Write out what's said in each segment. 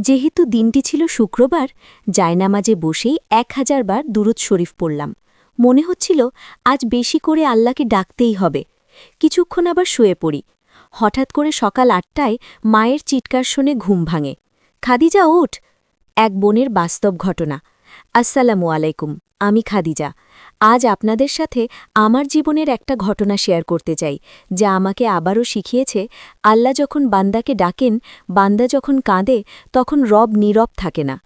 যেহেতু দিনটি ছিল শুক্রবার, জায়নামাজে বসেই এক হাজার বার দুরুদ শরীফ পড়লাম। মনে হচ্ছিল, আজ বেশি করে আল্লাহকে ডাকতেই হবে। কিছুক্ষণ আবার শুয়ে পড়ি। হঠাৎ করে সকাল আটটায় মায়ের চিৎকার শুনে ঘুম ভাঙে। খাদিজা, ওঠ! এক বোনের বাস্তব ঘটনা। আসসালামু আলাইকুম, আমি খাদিজা। আজ আপনাদের সাথে আমার জীবনের একটা ঘটনা শেয়ার করতে চাই, যা আমাকে আবারও শিখিয়েছে, আল্লাহ যখন বান্দাকে ডাকেন, বান্দা যখন কাঁদে, তখন রব নীরব থাকে না।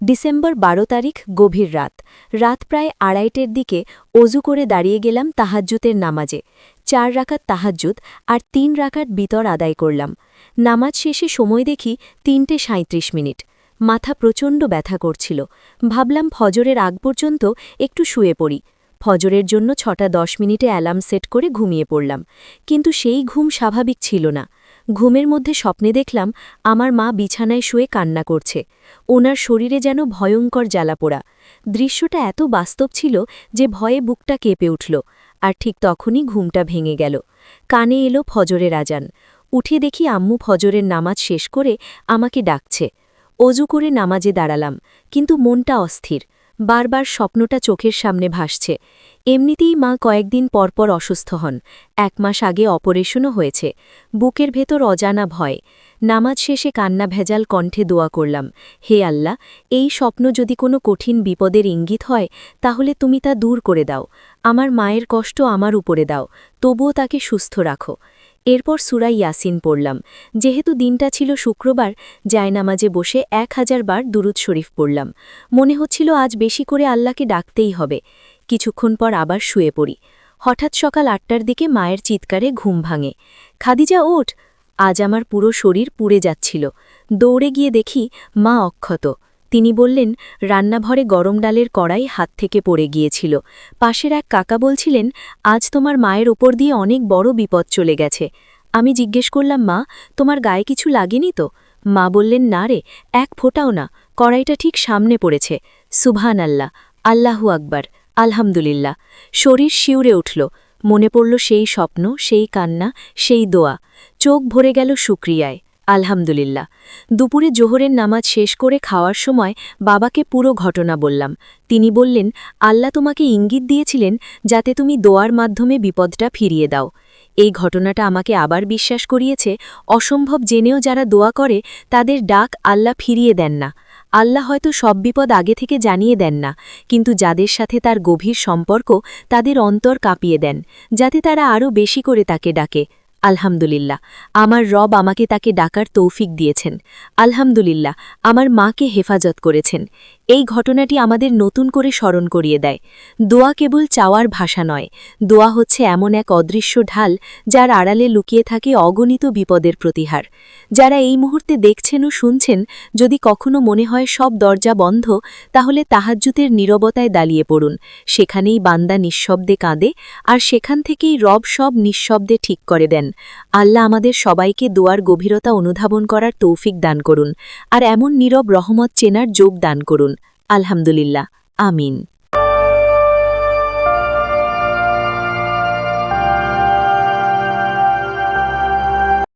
ডিসেম্বর বারো তারিখ, গভীর রাত। রাত প্রায় আড়াইটের দিকে অজু করে দাঁড়িয়ে গেলাম তাহাজ্জুতের নামাজে। চার রাকাত তাহাজ্জুদ আর তিন রাকাত বিতর আদায় করলাম। নামাজ শেষে সময় দেখি তিনটে সাঁত্রিশ মিনিট। মাথা প্রচণ্ড ব্যথা করছিল। ভাবলাম ফজরের আগ পর্যন্ত একটু শুয়ে পড়ি। ফজরের জন্য ছটা দশ মিনিটে অ্যালার্ম সেট করে ঘুমিয়ে পড়লাম। কিন্তু সেই ঘুম স্বাভাবিক ছিল না। ঘুমের মধ্যে স্বপ্নে দেখলাম, আমার মা বিছানায় শুয়ে কান্না করছে। ওনার শরীরে যেন ভয়ঙ্কর জ্বালাপোড়া। দৃশ্যটা এত বাস্তব ছিল যে ভয়ে বুকটা কেঁপে উঠল, আর ঠিক তখনই ঘুমটা ভেঙে গেল। কানে এলো ফজরের আজান। উঠে দেখি আম্মু ফজরের নামাজ শেষ করে আমাকে ডাকছে। অজু করে নামাজে দাঁড়ালাম, কিন্তু মনটা অস্থির। বারবার স্বপ্নটা চোখের সামনে ভাসছে। এমনিতেই মা কয়েকদিন পরপর অসুস্থ হন। এক মাস আগে অপারেশনও হয়েছে। বুকের ভেতর অজানা ভয়। নামাজ শেষে কান্না ভেজাল কণ্ঠে দোয়া করলাম, হে আল্লাহ, এই স্বপ্ন যদি কোনো কঠিন বিপদের ইঙ্গিত হয়, তাহলে তুমি তা দূর করে দাও। আমার মায়ের কষ্ট আমার উপরে দাও। তবুও তাকে সুস্থ রাখো। এরপর সুরাই ইয়াসিন পড়লাম। যেহেতু দিনটা ছিল শুক্রবার, জায়নামাজে বসে এক হাজার বার দুরুদ শরীফ পড়লাম। মনে হচ্ছিল আজ বেশি করে আল্লাহকে ডাকতেই হবে। কিছুক্ষণ পর আবার শুয়ে পড়ি। হঠাৎ সকাল আটটার দিকে মায়ের চিৎকারে ঘুম ভাঙে। খাদিজা, ওঠ! আজ আমার পুরো শরীর পুড়ে যাচ্ছিল। দৌড়ে গিয়ে দেখি মা অক্ষত। তিনি বললেন, রান্নাঘরে গরম ডালের কড়াই হাত থেকে পড়ে গিয়েছিল। পাশের এক কাকা বলছিলেন, আজ তোমার মায়ের ওপর দিয়ে অনেক বড় বিপদ চলে গেছে। আমি জিজ্ঞেস করলাম, মা, তোমার গায়ে কিছু লাগেনি তো? মা বললেন, না রে, এক ফোটাও না। কড়াইটা ঠিক সামনে পড়েছে। সুভান আল্লাহ আল্লাহু আকবার, আলহামদুলিল্লাহ। শরীর শিউরে উঠল। মনে পড়ল সেই স্বপ্ন, সেই কান্না, সেই দোয়া। চোখ ভরে গেল শুক্রিয়ায়। আলহামদুলিল্লাহ। দুপুরে জোহরের নামাজ শেষ করে খাওয়ার সময় বাবাকে পুরো ঘটনা বললাম। তিনি বললেন, আল্লাহ তোমাকে ইঙ্গিত দিয়েছিলেন যাতে তুমি দোয়ার মাধ্যমে বিপদটা ফিরিয়ে দাও। এই ঘটনাটা আমাকে আবার বিশ্বাস করিয়েছে। অসম্ভব জেনেও যারা দোয়া করে, তাদের ডাক আল্লাহ ফিরিয়ে দেন না। আল্লাহ হয়তো সব বিপদ আগে থেকে জানিয়ে দেন না, কিন্তু যাদের সাথে তার গভীর সম্পর্ক, তাদের অন্তর কাঁপিয়ে দেন, যাতে তারা আরও বেশি করে তাকে ডাকে। আলহামদুলিল্লাহ, আমার রব আমাকে তাকে ডাকার তৌফিক দিয়েছেন। আলহামদুলিল্লাহ, আমার মাকে হেফাজত করেছেন। এই ঘটনাটি আমাদের নতুন করে স্মরণ করিয়ে দেয়। দোয়া কেবল চাওয়ার ভাষা নয়, দোয়া হচ্ছে এমন এক অদৃশ্য ঢাল যার আড়ালে লুকিয়ে থাকে অগণিত বিপদের প্রতিহার। যারা এই মুহূর্তে দেখছেন ও শুনছেন, যদি কখনো মনে হয় সব দরজা বন্ধ, তাহলে তাহাজ্জুতের নীরবতায় দাঁড়িয়ে পড়ুন। সেখানেই বান্দা নিঃশব্দে কাঁদে, আর সেখান থেকেই রব সব নিঃশব্দে ঠিক করে দেন। আল্লাহ আমাদের সবাইকে দোয়ার গভীরতা অনুধাবন করার তৌফিক দান করুন আর এমন নীরব রহমত চেনার যোগ দান করুন। আলহামদুলিল্লাহ, আমিন।